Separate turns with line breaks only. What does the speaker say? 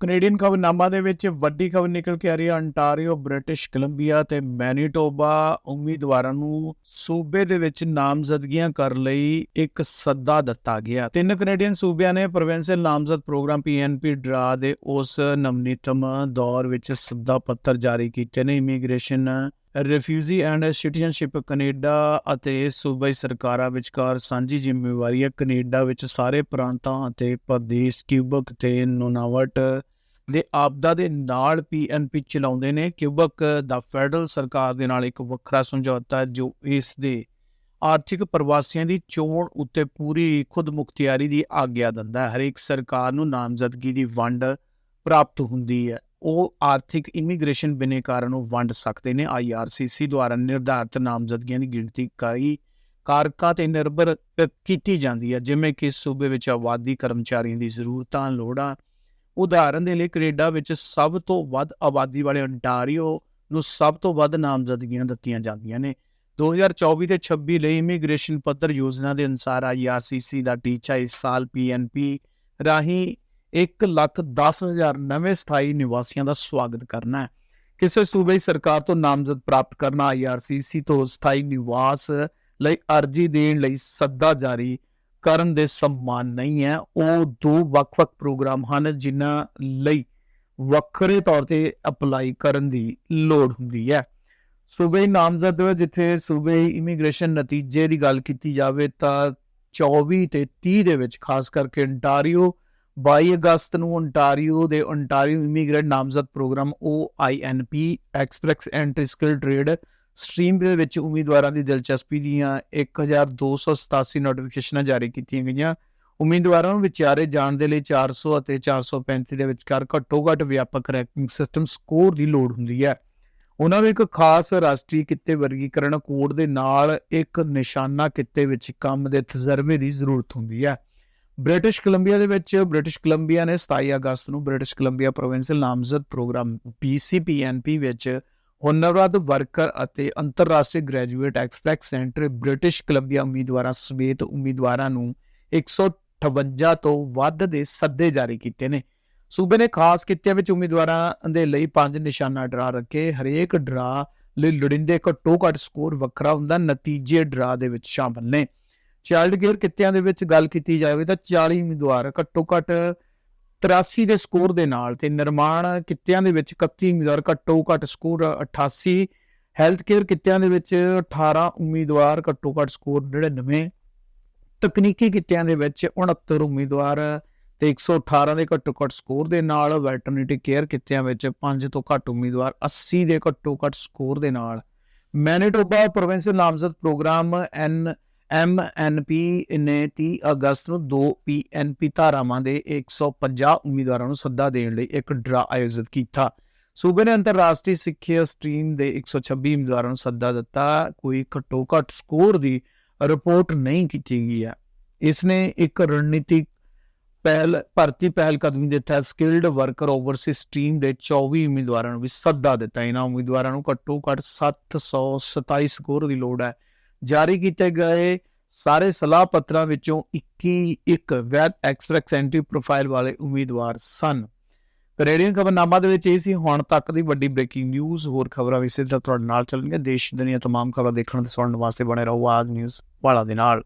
Canadian ਖਬਰਨਾਮਾ ਦੇ ਵਿੱਚ ਵੱਡੀ ਖਬਰ ਨਿਕਲ ਕੇ ਆ ਰਹੀ ਹੈ, ਅੰਟਾਰੀਓ, ਬ੍ਰਿਟਿਸ਼ ਕੋਲੰਬੀਆ ਤੇ ਮੈਨੀਟੋਬਾ ਉਮੀਦਵਾਰਾਂ ਨੂੰ ਸੂਬੇ ਦੇ ਵਿੱਚ ਨਾਮਜ਼ਦਗੀਆਂ ਕਰਨ ਲਈ ਇੱਕ ਸੱਦਾ ਦਿੱਤਾ ਗਿਆ। ਤਿੰਨ ਕੈਨੇਡੀਅਨ ਸੂਬਿਆਂ ਨੇ ਪ੍ਰੋਵਿੰਸ਼ੀਅਲ ਨਾਮਜ਼ਦ ਪ੍ਰੋਗਰਾਮ ਪੀਐਨਪੀ ਡਰਾ ਦੇ ਉਸ ਨਵਨੀਤਮ ਦੌਰ ਵਿੱਚ ਸੱਦਾ ਪੱਤਰ ਜਾਰੀ ਕੀਤੇ ਨੇ। Immigration refugee and citizenship Canada ਅਤੇ ਸੂਬਾਈ ਸਰਕਾਰਾਂ ਵਿਚਕਾਰ ਸਾਂਝੀ ਜ਼ਿੰਮੇਵਾਰੀ ਹੈ। ਕੈਨੇਡਾ ਵਿੱਚ ਸਾਰੇ ਪ੍ਰਾਂਤਾਂ ਅਤੇ ਪ੍ਰਦੇਸ਼ ਕਿਊਬਕ ਤੇ ਨੋਨਾਵਟ ਦੇ ਆਪਦਾ ਦੇ ਨਾਲ ਪੀਐਨਪੀ ਚਲਾਉਂਦੇ ਨੇ। ਕਿਊਬਕ ਦਾ ਫੈਡਰਲ ਸਰਕਾਰ ਦੇ ਨਾਲ ਇੱਕ ਵੱਖਰਾ ਸਮਝੌਤਾ ਹੈ, ਜੋ ਇਸ ਦੇ ਆਰਥਿਕ ਪ੍ਰਵਾਸੀਆਂ ਦੀ ਚੋਣ ਉੱਤੇ ਪੂਰੀ ਖੁਦਮੁਖਤਿਆਰੀ ਦੀ ਆਗਿਆ ਦਿੰਦਾ ਹੈ। ਹਰੇਕ ਸਰਕਾਰ ਨੂੰ ਨਾਮਜ਼ਦਗੀ ਦੀ ਵੰਡ ਪ੍ਰਾਪਤ ਹੁੰਦੀ ਹੈ। ਉਹ ਆਰਥਿਕ ਇਮੀਗ੍ਰੇਸ਼ਨ ਬਿਨੇ ਕਾਰਨ ਉਹ ਵੰਡ ਸਕਦੇ ਨੇ। ਆਈਆਰਸੀਸੀ ਦੁਆਰਾ ਨਿਰਧਾਰਤ ਨਾਮਜ਼ਦਗੀਆਂ ਦੀ ਗਿਣਤੀ ਕਈ ਕਾਰਕਾਂ ਤੇ ਨਿਰਭਰ ਕੀਤੀ ਜਾਂਦੀ ਹੈ। ਜਿਵੇਂ ਕਿ ਸੂਬੇ ਵਿੱਚ ਆਬਾਦੀ ਕਰਮਚਾਰੀਆਂ ਦੀ ਜ਼ਰੂਰਤਾਂ, ਲੋੜਾਂ। ਉਦਾਹਰਨ ਦੇ ਲਈ ਕੈਨੇਡਾ ਵਿੱਚ ਸਭ ਤੋਂ ਵੱਧ ਆਬਾਦੀ ਵਾਲੇ ontario ਨੂੰ ਸਭ ਤੋਂ ਵੱਧ ਨਾਮਜ਼ਦਗੀਆਂ ਦਿੱਤੀਆਂ ਜਾਂਦੀਆਂ ਨੇ। 2024 ਤੇ 26 ਲਈ ਇਮੀਗ੍ਰੇਸ਼ਨ ਪੱਤਰ ਯੋਜਨਾ ਦੇ ਅਨੁਸਾਰ ਆਈਆਰਸੀਸੀ ਦਾ ਟੀਚਾ ਇਸ ਸਾਲ ਪੀਐਨਪੀ ਰਾਹੀਂ 1 ਲੱਖ 10 ਹਜ਼ਾਰ ਨਵੇਂ ਸਥਾਈ ਨਿਵਾਸੀਆਂ ਦਾ ਸਵਾਗਤ ਕਰਨਾ ਹੈ। ਕਿਸੇ ਸੂਬੇ ਸਰਕਾਰ ਤੋਂ ਨਾਮਜ਼ਦ ਪ੍ਰਾਪਤ ਕਰਨਾ ਆਈਆਰਸੀਸੀ ਤੋਂ ਸਥਾਈ ਨਿਵਾਸ ਲਈ ਅਰਜ਼ੀ ਦੇਣ ਲਈ ਸੱਦਾ ਜਾਰੀ ਕਰਨ ਦੇ ਸਮਾਨ ਨਹੀਂ ਹੈ। ਉਹ ਦੋ ਵੱਖ-ਵੱਖ ਪ੍ਰੋਗਰਾਮ ਹਨ, ਜਿਨ੍ਹਾਂ ਲਈ ਵੱਖਰੇ ਤੌਰ ਤੇ ਅਪਲਾਈ ਕਰਨ ਦੀ ਲੋੜ ਹੁੰਦੀ ਹੈ। ਸੂਬੇ ਨਾਮਜ਼ਦ, ਜਿੱਥੇ ਸੂਬੇ ਇਮੀਗ੍ਰੇਸ਼ਨ ਨਤੀਜੇ ਦੀ ਗੱਲ ਕੀਤੀ ਜਾਵੇ ਤਾਂ 24 ਤੇ 30 ਦੇ ਵਿੱਚ, ਖਾਸ ਕਰਕੇ ਅੰਟਾਰੀਓ 22 ਅਗਸਤ ਨੂੰ ਓਨਟਾਰੀਓ ਦੇ ਓਨਟਾਰੀਓ ਇਮੀਗ੍ਰੈਂਟ ਨਾਮਜ਼ਦ programme OINP express entry skill trade stream ਦੇ ਵਿੱਚ ਉਮੀਦਵਾਰਾਂ ਦੀ ਦਿਲਚਸਪੀ ਦੀਆਂ 1287 ਨੋਟੀਫਿਕੇਸ਼ਨਾਂ ਜਾਰੀ ਕੀਤੀਆਂ ਗਈਆਂ। ਉਮੀਦਵਾਰਾਂ ਨੂੰ ਵਿਚਾਰੇ ਜਾਣ ਦੇ ਲਈ 400 ਅਤੇ 435 ਦੇ ਵਿਚਕਾਰ ਘੱਟੋ-ਘੱਟ ਵਿਆਪਕ ਰੈਂਕਿੰਗ ਸਿਸਟਮ ਸਕੋਰ ਦੀ ਲੋੜ ਹੁੰਦੀ ਹੈ। ਉਹਨਾਂ ਨੂੰ ਇੱਕ ਖਾਸ ਰਾਸ਼ਟਰੀ ਕਿੱਤੇ ਵਰਗੀਕਰਨ ਕੋਡ ਦੇ ਨਾਲ ਇੱਕ ਨਿਸ਼ਾਨਾ ਕਿੱਤੇ ਵਿੱਚ ਕੰਮ ਦੇ ਤਜਰਬੇ ਦੀ ਜ਼ਰੂਰਤ ਹੁੰਦੀ ਹੈ। ਬ੍ਰਿਟਿਸ਼ ਕੋਲੰਬੀਆ ਦੇ ਵਿੱਚ, ਬ੍ਰਿਟਿਸ਼ ਕੋਲੰਬੀਆ ਨੇ 27 ਅਗਸਤ ਨੂੰ ਬ੍ਰਿਟਿਸ਼ ਕੋਲੰਬੀਆ ਪ੍ਰੋਵਿੰਸ਼ੀਅਲ ਨਾਮਜ਼ਦ ਪ੍ਰੋਗਰਾਮ BCPNP ਵਿੱਚ ਹੁਨਰਵੰਦ ਵਰਕਰ ਅਤੇ ਅੰਤਰਰਾਸ਼ਟਰੀ ਗ੍ਰੈਜੂਏਟ ਐਕਸਪਲੈਕਸ ਸੈਂਟਰ ਬ੍ਰਿਟਿਸ਼ ਕੋਲੰਬੀਆ ਉਮੀਦਵਾਰਾਂ ਸਮੇਤ ਉਮੀਦਵਾਰਾਂ ਨੂੰ 158 ਤੋਂ ਵੱਧ ਦੇ ਸੱਦੇ ਜਾਰੀ ਕੀਤੇ ਨੇ। ਸੂਬੇ ਨੇ ਖਾਸ ਕਿੱਤਿਆਂ ਵਿੱਚ ਉਮੀਦਵਾਰਾਂ ਦੇ ਲਈ ਪੰਜ ਨਿਸ਼ਾਨਾ ਡਰਾ ਰੱਖੇ। ਹਰੇਕ ਡਰਾ ਲਈ ਲੋੜੀਂਦੇ ਘੱਟੋ ਘੱਟ ਸਕੋਰ ਵੱਖਰਾ ਹੁੰਦਾ। ਨਤੀਜੇ ਡਰਾ ਦੇ ਵਿੱਚ ਸ਼ਾਮਲ ਨੇ। ਚਾਈਲਡ ਕੇਅਰ ਕਿੱਤਿਆਂ ਦੇ ਵਿੱਚ ਗੱਲ ਕੀਤੀ ਜਾਵੇ ਤਾਂ 40 ਉਮੀਦਵਾਰ, ਘੱਟੋ ਘੱਟ 83 ਦੇ ਸਕੋਰ ਦੇ ਨਾਲ ਤੇ ਨਿਰਮਾਣ ਕਿੱਤਿਆਂ ਦੇ ਵਿੱਚ 31 ਉਮੀਦਵਾਰ, ਘੱਟੋ ਘੱਟ ਸਕੋਰ 88 ਹੈਲਥ ਕੇਅਰ ਕਿੱਤਿਆਂ ਦੇ ਵਿੱਚ 18 ਉਮੀਦਵਾਰ, ਘੱਟੋ ਘੱਟ ਸਕੋਰ 99 ਤਕਨੀਕੀ ਕਿੱਤਿਆਂ ਦੇ ਵਿੱਚ 69 ਉਮੀਦਵਾਰ ਤੇ 118 ਦੇ ਘੱਟੋ ਘੱਟ ਸਕੋਰ ਦੇ ਨਾਲ ਵੈਟਰਨਿਟੀ ਕੇਅਰ ਕਿੱਤਿਆਂ ਵਿੱਚ 5 ਤੋਂ ਘੱਟ ਉਮੀਦਵਾਰ 80 ਦੇ ਘੱਟੋ ਘੱਟ ਸਕੋਰ ਦੇ ਨਾਲ। ਮੈਨੀਟੋਬਾ ਪ੍ਰੋਵਿੰਸ਼ੀਅਲ ਨਾਮਜ਼ਦ ਪ੍ਰੋਗਰਾਮ ਐਨ ਐਮਐਨਪੀ ਨੇ 30 ਅਗਸਤ ਨੂੰ ਦੋ ਪੀਐਨਪੀ ਧਾਰਾਵਾਂ ਦੇ 150 ਉਮੀਦਵਾਰਾਂ ਨੂੰ ਸੱਦਾ ਦੇਣ ਲਈ ਇੱਕ ਡਰਾ ਆਯੋਜਿਤ ਕੀਤਾ। ਸੂਬੇ ਨੇ ਅੰਤਰਰਾਸ਼ਟਰੀ ਸਿੱਖਿਆ ਸਟਰੀਮ ਦੇ 126 ਉਮੀਦਵਾਰਾਂ ਨੂੰ ਸੱਦਾ ਦਿੱਤਾ। ਕੋਈ ਘੱਟੋ ਘੱਟ ਸਕੋਰ ਦੀ ਰਿਪੋਰਟ ਨਹੀਂ ਕੀਤੀ ਗਈ ਹੈ। ਇਸ ਨੇ ਇੱਕ ਰਣਨੀਤਿਕ ਪਹਿਲ, ਭਰਤੀ ਪਹਿਲ ਕਦਮੀ ਦੇ ਤਹਿਤ ਸਕਿਲਡ ਵਰਕਰ ਓਵਰਸੀ ਸਟਰੀਮ ਦੇ 24 ਉਮੀਦਵਾਰਾਂ ਨੂੰ ਵੀ ਸੱਦਾ ਦਿੱਤਾ। ਇਹਨਾਂ ਉਮੀਦਵਾਰਾਂ ਨੂੰ ਘੱਟੋ ਘੱਟ 727 ਸਕੋਰ ਦੀ ਲੋੜ ਹੈ। ਜਾਰੀ ਕੀਤੇ ਗਏ ਸਾਰੇ ਸਲਾਹ ਪੱਤਰਾਂ ਵਿੱਚੋਂ 21 ਇੱਕ ਵੈਦ ਐਕਸਪ੍ਰੈਸ ਐਂਟਰੀ ਪ੍ਰੋਫਾਈਲ ਵਾਲੇ ਉਮੀਦਵਾਰ ਸਨ। ਕੈਨੇਡੀਅਨ ਖਬਰਨਾਮਾ ਦੇ ਵਿੱਚ ਇਹ ਸੀ, ਹੁਣ ਤੱਕ ਦੀ ਵੱਡੀ ਬ੍ਰੇਕਿੰਗ ਨਿਊਜ਼, ਹੋਰ ਖਬਰਾਂ ਵੀ ਸਿੱਧਾ ਤੁਹਾਡੇ ਨਾਲ ਚੱਲਣਗੀਆਂ। ਦੇਸ਼ ਦੁਨੀਆ ਤਮਾਮ ਖਬਰਾਂ ਦੇਖਣ ਤੇ ਸੁਣਨ ਵਾਸਤੇ ਬਣੇ ਰਹੋ ਆਜ ਨਿਊਜ਼ ਵਾਲਾ ਦੇ ਨਾਲ।